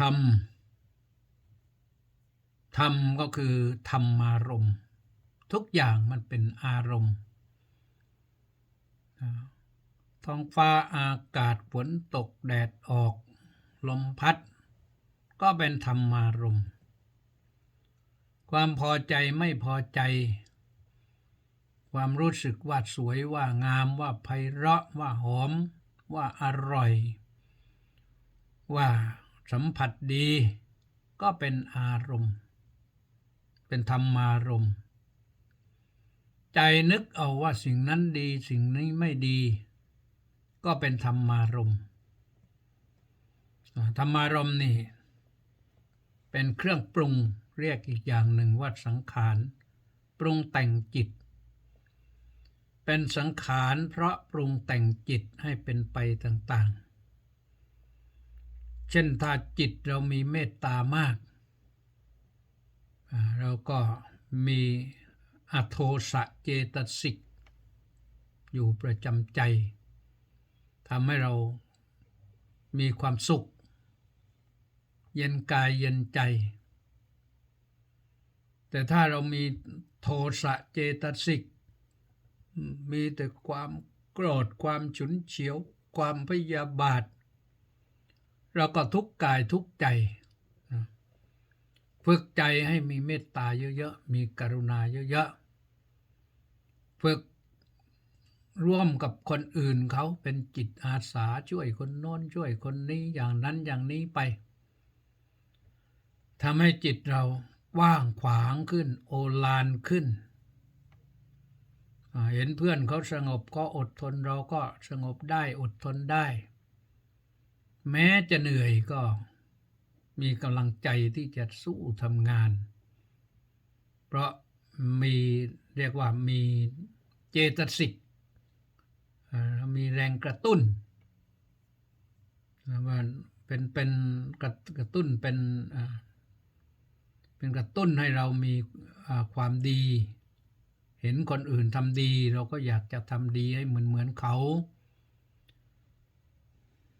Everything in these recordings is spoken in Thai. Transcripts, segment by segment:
ธรรม ธรรมก็คือธรรมารมณ์ ทุกอย่างมันเป็นอารมณ์ ท้องฟ้าอากาศฝนตกแดดออก ลมพัด ก็เป็นธรรมารมณ์ ความพอใจไม่พอใจ ความรู้สึกว่าสวยว่างามว่าไพเราะว่าหอม ว่าอร่อย ว่า สัมผัสดีก็เป็นอารมณ์ เป็นธรรมารมณ์ ใจนึกเอาว่าสิ่งนั้นดีสิ่งนี้ไม่ดี ก็เป็นธรรมารมณ์ธรรมารมณ์นี่ เป็นเครื่องปรุงเรียกอีกอย่างหนึ่งว่าสังขารปรุงแต่งจิต เป็นสังขารเพราะปรุงแต่งจิตให้เป็นไปต่างๆ เช่นถ้าจิตเรามีเมตตามาก เราก็มีอโทสะเจตสิก อยู่ประจำใจทำให้เรามีความสุข เย็นกายเย็นใจ แต่ถ้าเรามีโทสะเจตสิก มีแต่ความโกรธความฉุนเฉียว ความพยาบาท เราก็ทุกกายทุกใจ ฝึกใจให้มีเมตตาเยอะๆ มีกรุณาเยอะๆ ฝึกร่วมกับคนอื่นเขาเป็นจิตอาสาช่วยคนโน้นช่วยคนนี้อย่างนั้นอย่างนี้ไปทำให้จิตเราว่างขวางขึ้นโอฬารขึ้น เห็นเพื่อนเขาสงบก็อดทนเราก็สงบได้อดทนได้ แม้จะเหนื่อยก็มีกำลังใจที่จะสู้ทำงาน เพราะมีเรียกว่ามีเจตสิกมีแรงกระตุ้นว่าเป็นเป็นกระกระตุ้นเป็นเป็นกระตุ้นให้เรามีความดี เห็นคนอื่นทำดี เราก็อยากจะทำดีให้เหมือนเหมือนเขา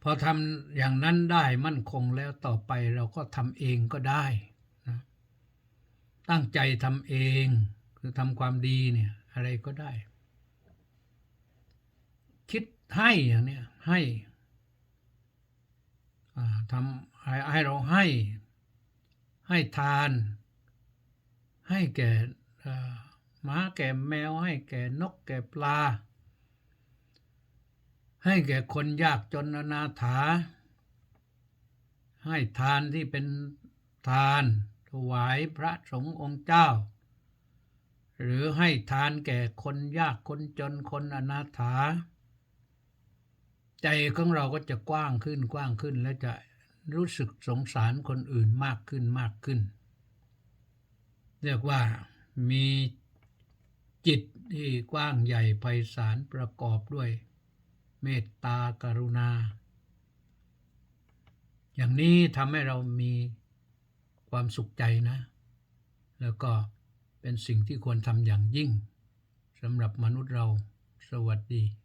พอทำอย่างนั้นได้มั่นคงแล้วต่อไปเราก็ทำเองก็ได้นะตั้งใจทำเองคือทำความดีเนี่ยอะไรก็ได้ คิดให้อย่างเนี้ยให้ทำให้ให้เราให้ให้ทาน ให้แก่เอ่อหมาแก่แมวให้แก่นกแก่ปลา ให้แก่คนยากจนอนาถา ให้ทานที่เป็นทานถวายพระสงฆ์องค์เจ้า หรือให้ทานแก่คนยากคนจนคนอนาถา ใจของเราก็จะกว้างขึ้นกว้างขึ้นและจะรู้สึกสงสารคนอื่นมากขึ้นมากขึ้น เรียกว่ามีจิตที่กว้างใหญ่ไพศาลประกอบด้วย เมตตากรุณา อย่างนี้ทำให้เรามีความสุขใจนะ แล้วก็เป็นสิ่งที่ควรทำอย่างยิ่งสำหรับมนุษย์เราสวัสดี